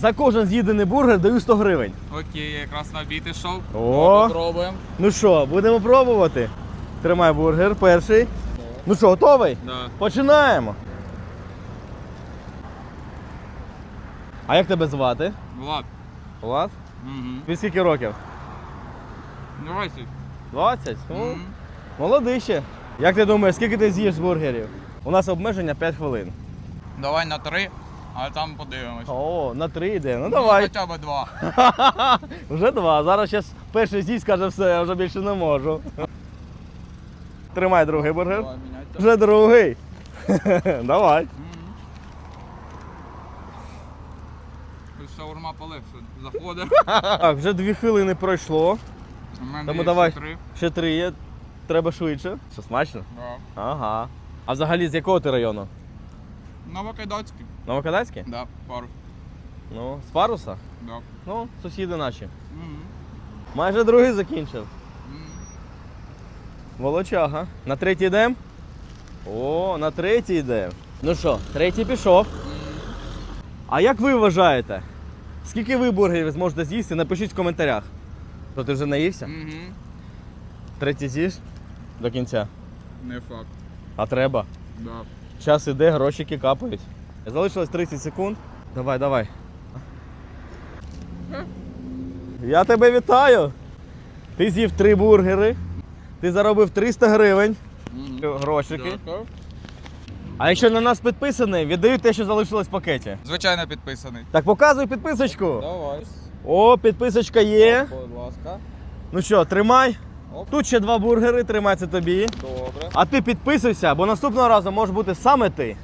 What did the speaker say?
За кожен з'їдений бургер даю 100 гривень. Окей, я якраз на обід ішов. О. Попробуємо. Ну що, будемо пробувати? Тримай бургер перший. Ну що, готовий? Да. Починаємо. А як тебе звати? Влад. Влад? Угу. Тобі скільки років? Давайте. 20? Ну, Мгм. молодий ще. Як ти думаєш, скільки ти з'їш бургерів? У нас обмеження 5 хвилин. Давай на три, а там подивимось. О, на 3 йде. Ну Ну, давай. хоча б два. Вже два. Зараз щас перший з'їсть, каже, все, я вже більше не можу. Тримай другий бургер. Давай міняйте. Вже другий. Давай. Тут шаурма полегше заходить. Так, вже дві хвилини пройшло. У мене Тому є давай. ще три. Ще три є. Треба швидше. Що смачно? Да. Ага. А взагалі з якого ти району? Новокайдацький. Новокадацький? Да, пару. Ну, з паруса? Да. Ну, сусіди наші. Мгм. Майже другий закінчив. Волочага. На третій йдемо? О, на третій йдемо. Ну що, третій пішов. А як ви вважаєте? Скільки ви бургерів зможете з'їсти? Напишіть в коментарях. То ти вже наївся? Мгм. Третій з'їш до кінця. Не факт. А треба. Да. Час іде, грошики капають. Залишилось 30 секунд. Давай, давай. Я тебе вітаю. Ти з'їв три бургери. Ти заробив 300 гривень. Грошики. Дякую. А якщо на нас підписаний, віддаю те, що залишилось в пакеті. Звичайно підписаний. Так показуй підписочку. Давай. О, підписочка є. Будь ласка. Ну що, тримай. Оп. Тут ще два бургери, тримайся тобі. Добре. А ти підписуйся, бо наступного разу може бути саме ти.